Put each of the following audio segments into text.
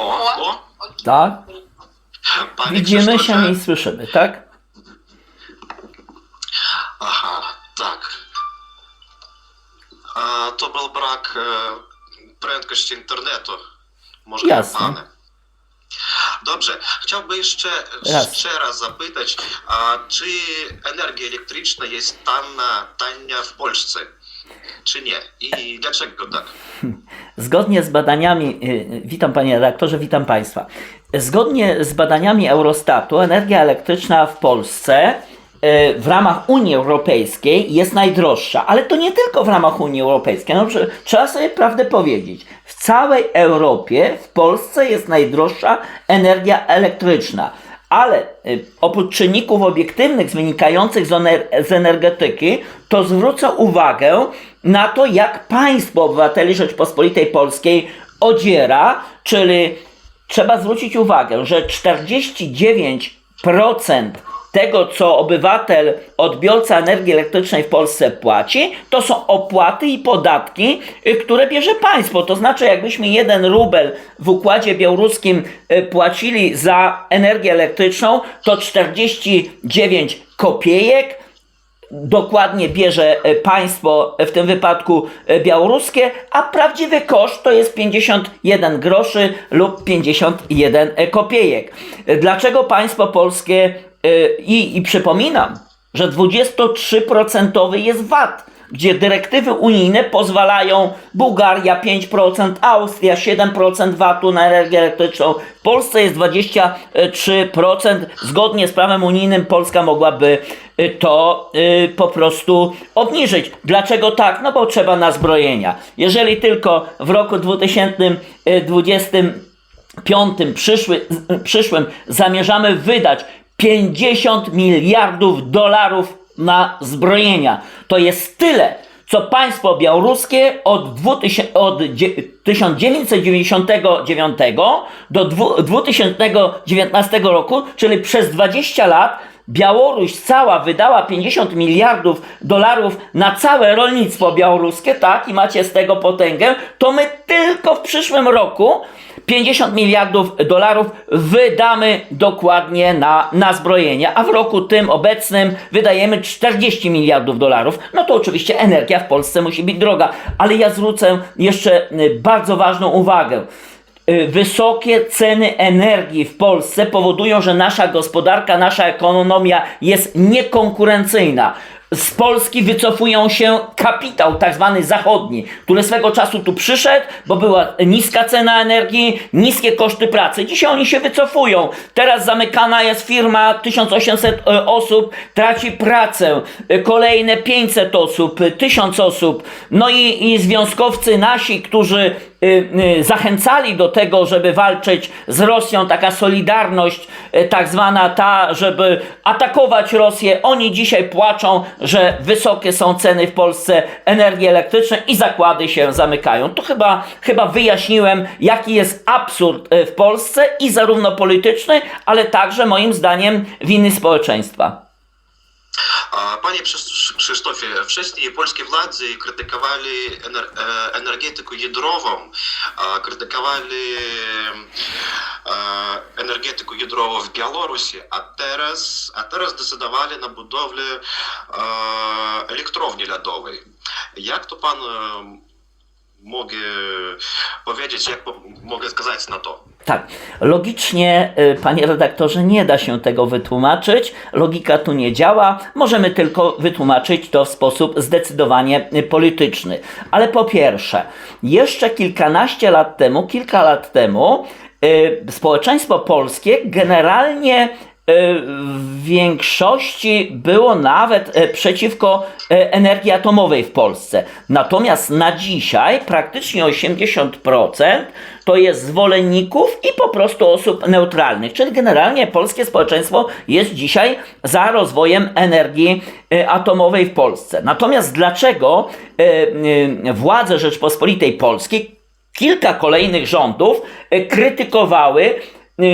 O, o, Tak? panie Widzimy Krzysztofie. się i słyszymy, tak? Aha, tak. A, to był brak e, prędkości internetu. Może Jasne. Dobrze, chciałbym jeszcze Raz. jeszcze raz zapytać, a czy energia elektryczna jest tania, tania w Polsce, czy nie? I dlaczego tak? Zgodnie z badaniami, y, witam panie redaktorze, witam państwa. Zgodnie z badaniami Eurostatu energia elektryczna w Polsce y, w ramach Unii Europejskiej jest najdroższa, ale to nie tylko w ramach Unii Europejskiej. No, trzeba sobie prawdę powiedzieć. W całej Europie, w Polsce jest najdroższa energia elektryczna. Ale y, oprócz czynników obiektywnych wynikających z, ener- z energetyki, to zwrócę uwagę na to, jak państwo obywateli Rzeczpospolitej Polskiej odziera, czyli trzeba zwrócić uwagę, że 49% tego, co obywatel, odbiorca energii elektrycznej w Polsce płaci, to są opłaty i podatki, y, które bierze państwo. To znaczy, jakbyśmy jeden rubel w układzie białoruskim y, płacili za energię elektryczną, to 49 kopiejek dokładnie bierze e, państwo, w tym wypadku białoruskie, a prawdziwy koszt to jest 51 groszy lub 51 kopiejek. Dlaczego państwo polskie i, i przypominam, że 23% jest VAT, gdzie dyrektywy unijne pozwalają Bułgaria 5%, Austria 7% VAT-u na energię elektryczną, w Polsce jest 23%. Zgodnie z prawem unijnym Polska mogłaby y, to y, po prostu obniżyć. Dlaczego tak? No bo trzeba na zbrojenia. Jeżeli tylko w roku 2025 przyszły, przyszłym zamierzamy wydać 50 miliardów dolarów na zbrojenia. To jest tyle, co państwo białoruskie od, 2000, od dzie- 1999 do dwu- 2019 roku, czyli przez 20 lat, Białoruś cała wydała 50 miliardów dolarów na całe rolnictwo białoruskie, tak, i macie z tego potęgę, to my tylko w przyszłym roku 50 miliardów dolarów wydamy dokładnie na, na zbrojenie, a w roku tym obecnym wydajemy 40 miliardów dolarów. No to oczywiście energia w Polsce musi być droga, ale ja zwrócę jeszcze y, bardzo ważną uwagę. Y, Wysokie ceny energii w Polsce powodują, że nasza gospodarka, nasza ekonomia jest niekonkurencyjna. Z Polski wycofują się kapitał, tak zwany zachodni, który swego czasu tu przyszedł, bo była niska cena energii, niskie koszty pracy. Dzisiaj oni się wycofują. Teraz zamykana jest firma, 1800 e, osób traci pracę, E, kolejne 500 osób, e, 1000 osób. No i, i związkowcy nasi, którzy y, y, zachęcali do tego, żeby walczyć z Rosją, taka solidarność, y, tak zwana ta, żeby atakować Rosję. Oni dzisiaj płaczą, że wysokie są ceny w Polsce energii elektrycznej i zakłady się zamykają. To chyba, chyba wyjaśniłem, jaki jest absurd y, w Polsce i zarówno polityczny, ale także moim zdaniem winy społeczeństwa. E, e, jądrową w Białorusi, a teraz, a teraz decydowali na budowlę e, elektrowni lodowej. Jak to pan e, mogę powiedzieć, jak po- mogę сказать na to? Tak, logicznie, y, panie redaktorze, nie da się tego wytłumaczyć. Logika tu nie działa. Możemy tylko wytłumaczyć to w sposób zdecydowanie y, polityczny. Ale po pierwsze, jeszcze kilkanaście lat temu, kilka lat temu, y, społeczeństwo polskie generalnie w większości było nawet e, przeciwko e, energii atomowej w Polsce. Natomiast na dzisiaj praktycznie 80% to jest zwolenników i po prostu osób neutralnych. Czyli generalnie polskie społeczeństwo jest dzisiaj za rozwojem energii e, atomowej w Polsce. Natomiast dlaczego e, e, władze Rzeczpospolitej Polskiej kilka kolejnych rządów e, krytykowały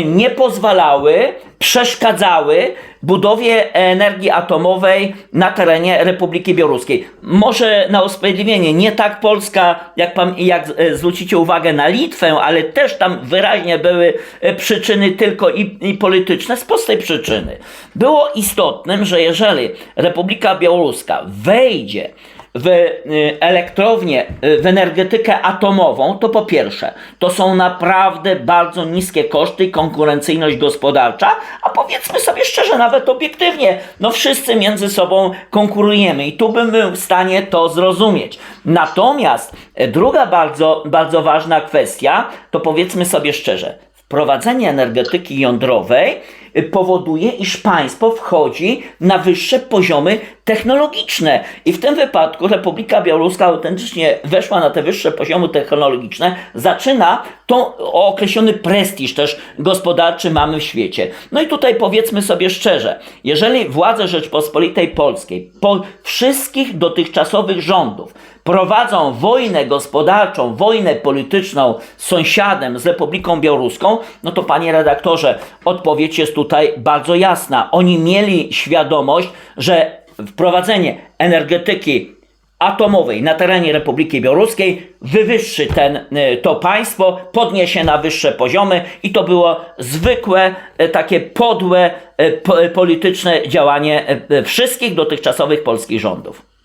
nie pozwalały, przeszkadzały budowie energii atomowej na terenie Republiki Białoruskiej. Może na usprawiedliwienie, nie tak Polska, jak, pan, jak e, zwrócicie uwagę na Litwę, ale też tam wyraźnie były e, przyczyny tylko i, i polityczne z prostej przyczyny. Było istotnym, że jeżeli Republika Białoruska wejdzie w y, elektrownię, y, w energetykę atomową, to po pierwsze, to są naprawdę bardzo niskie koszty i konkurencyjność gospodarcza, a powiedzmy sobie szczerze, nawet obiektywnie, no wszyscy między sobą konkurujemy i tu bym był w stanie to zrozumieć. Natomiast y, druga bardzo, bardzo ważna kwestia, to powiedzmy sobie szczerze, wprowadzenie energetyki jądrowej powoduje, iż państwo wchodzi na wyższe poziomy technologiczne. I w tym wypadku Republika Białoruska autentycznie weszła na te wyższe poziomy technologiczne, zaczyna tą określony prestiż też gospodarczy mamy w świecie. No i tutaj powiedzmy sobie szczerze, jeżeli władze Rzeczpospolitej Polskiej po wszystkich dotychczasowych rządów prowadzą wojnę gospodarczą, wojnę polityczną z sąsiadem, z Republiką Białoruską, no to panie redaktorze, odpowiedź jest tutaj bardzo jasna. Oni mieli świadomość, że wprowadzenie energetyki atomowej na terenie Republiki Białoruskiej wywyższy ten, y, to państwo, podniesie na wyższe poziomy i to było zwykłe, y, takie podłe, y, po- polityczne działanie wszystkich dotychczasowych polskich rządów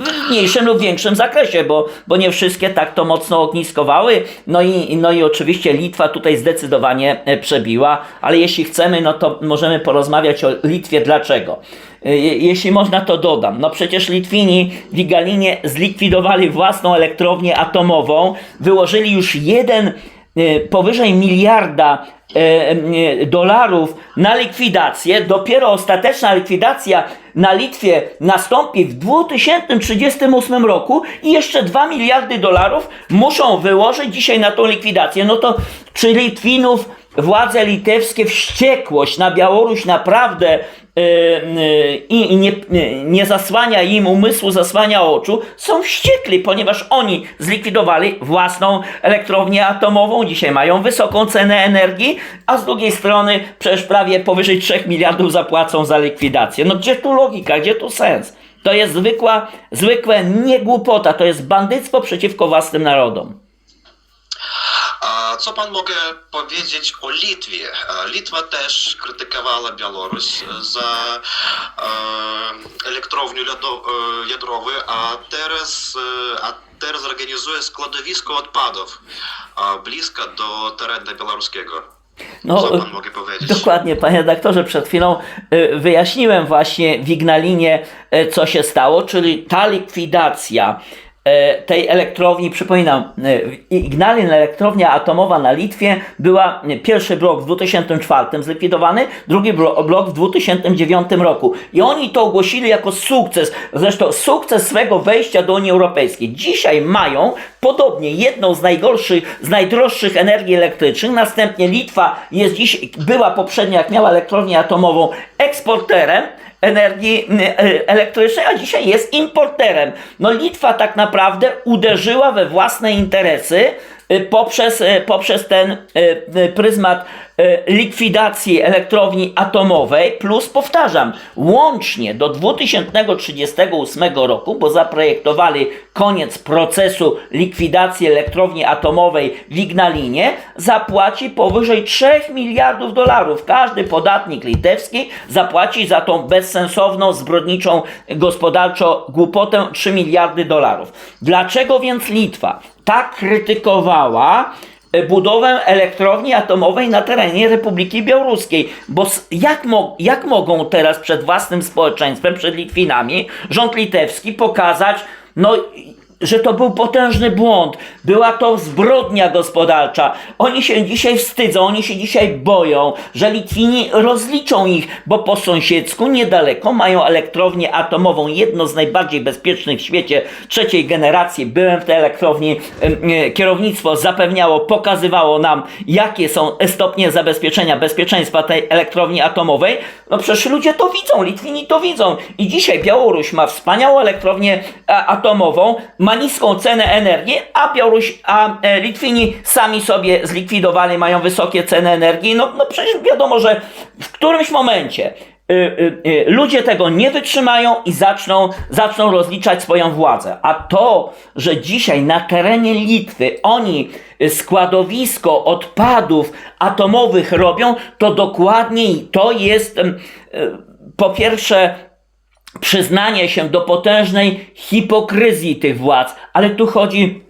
w mniejszym lub większym zakresie, bo, bo nie wszystkie tak to mocno ogniskowały. No i, no i oczywiście Litwa tutaj zdecydowanie e, przebiła, ale jeśli chcemy, no to możemy porozmawiać o Litwie. Dlaczego? E, je- Jeśli można, to dodam. No przecież Litwini w Igalinie zlikwidowali własną elektrownię atomową, wyłożyli już jeden powyżej miliarda e, e, dolarów na likwidację. Dopiero ostateczna likwidacja na Litwie nastąpi w 2038 roku i jeszcze 2 miliardy dolarów muszą wyłożyć dzisiaj na tą likwidację. No to czy Litwinów władze litewskie wściekłość na Białoruś naprawdę e, e, i i nie, nie- nie zasłania im umysłu, zasłania oczu, są wściekli, ponieważ oni zlikwidowali własną elektrownię atomową, dzisiaj mają wysoką cenę energii, a z drugiej strony przecież prawie powyżej 3 miliardów zapłacą za likwidację. No gdzie tu logika, gdzie tu sens? To jest zwykła, zwykłe nie głupota, to jest bandyctwo przeciwko własnym narodom. A Co pan mogę powiedzieć o Litwie? E, Litwa też krytykowała Białoruś za e, elektrownię e, jądrową, a teraz, a teraz organizuje składowisko odpadów blisko do terenu białoruskiego. No, Co pan mogę powiedzieć? Dokładnie, panie redaktorze, przed chwilą wyjaśniłem właśnie w Ignalinie, co się stało, czyli ta likwidacja tej elektrowni, przypominam, y, Ignalin, elektrownia atomowa na Litwie, była pierwszy blok w 2004 zlikwidowany, drugi blo- blok w 2009 roku. I oni to ogłosili jako sukces, zresztą sukces swego wejścia do Unii Europejskiej. Dzisiaj mają podobnie jedną z najgorszych, z najdroższych energii elektrycznych. Następnie Litwa jest dziś, była poprzednio, jak miała elektrownię atomową, eksporterem energii y, elektrycznej, a dzisiaj jest importerem. No Litwa tak naprawdę uderzyła we własne interesy poprzez, y, poprzez ten y, y, pryzmat y, likwidacji elektrowni atomowej, plus powtarzam, łącznie do 2038 roku, bo zaprojektowali koniec procesu likwidacji elektrowni atomowej w Ignalinie, zapłaci powyżej 3 miliardów dolarów. Każdy podatnik litewski zapłaci za tą bezsensowną, zbrodniczą, gospodarczo głupotę 3 miliardy dolarów. Dlaczego więc Litwa tak krytykowała e, budowę elektrowni atomowej na terenie Republiki Białoruskiej. Bo jak, mo- jak mogą teraz przed własnym społeczeństwem, przed Litwinami, rząd litewski pokazać, no że to był potężny błąd, była to zbrodnia gospodarcza. Oni się dzisiaj wstydzą, oni się dzisiaj boją, że Litwini rozliczą ich, bo po sąsiedzku niedaleko mają elektrownię atomową, jedno z najbardziej bezpiecznych w świecie trzeciej generacji. Byłem w tej elektrowni, e, kierownictwo zapewniało, pokazywało nam, jakie są stopnie zabezpieczenia, bezpieczeństwa tej elektrowni atomowej. No przecież ludzie to widzą, Litwini to widzą. I dzisiaj Białoruś ma wspaniałą elektrownię a, atomową, ma niską cenę energii, a Białoruś, a e, Litwini sami sobie zlikwidowali, mają wysokie ceny energii. No, no przecież wiadomo, że w którymś momencie y, y, y, ludzie tego nie wytrzymają i zaczną, zaczną rozliczać swoją władzę. A to, że dzisiaj na terenie Litwy oni składowisko odpadów atomowych robią, to dokładnie to jest po pierwsze przyznanie się do potężnej hipokryzji tych władz, ale tu chodzi,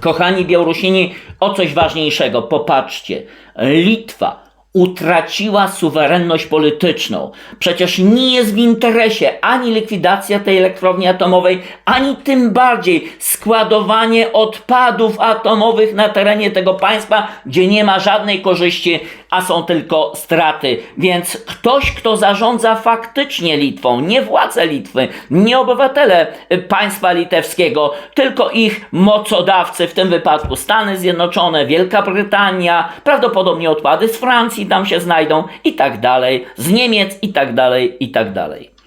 kochani Białorusini, o coś ważniejszego. Popatrzcie, Litwa utraciła suwerenność polityczną. Przecież nie jest w interesie ani likwidacja tej elektrowni atomowej, ani tym bardziej składowanie odpadów atomowych na terenie tego państwa, gdzie nie ma żadnej korzyści, a są tylko straty. Więc ktoś, kto zarządza faktycznie Litwą, nie władze Litwy, nie obywatele państwa litewskiego, tylko ich mocodawcy, w tym wypadku Stany Zjednoczone, Wielka Brytania, prawdopodobnie odpady z Francji tam się znajdą i tak dalej, z Niemiec i tak dalej, i tak dalej.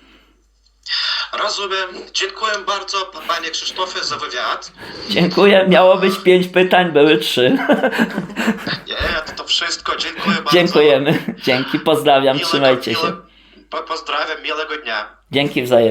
Rozumiem. Dziękuję bardzo, panie Krzysztofie, za wywiad. Dziękuję. Miało być pięć pytań, były trzy. Nie, to, to wszystko. Dziękuję bardzo. Dziękujemy. Dzięki, pozdrawiam, Miłego- trzymajcie się. miłe- po- Pozdrawiam, miłego dnia. Dzięki wzajemnie.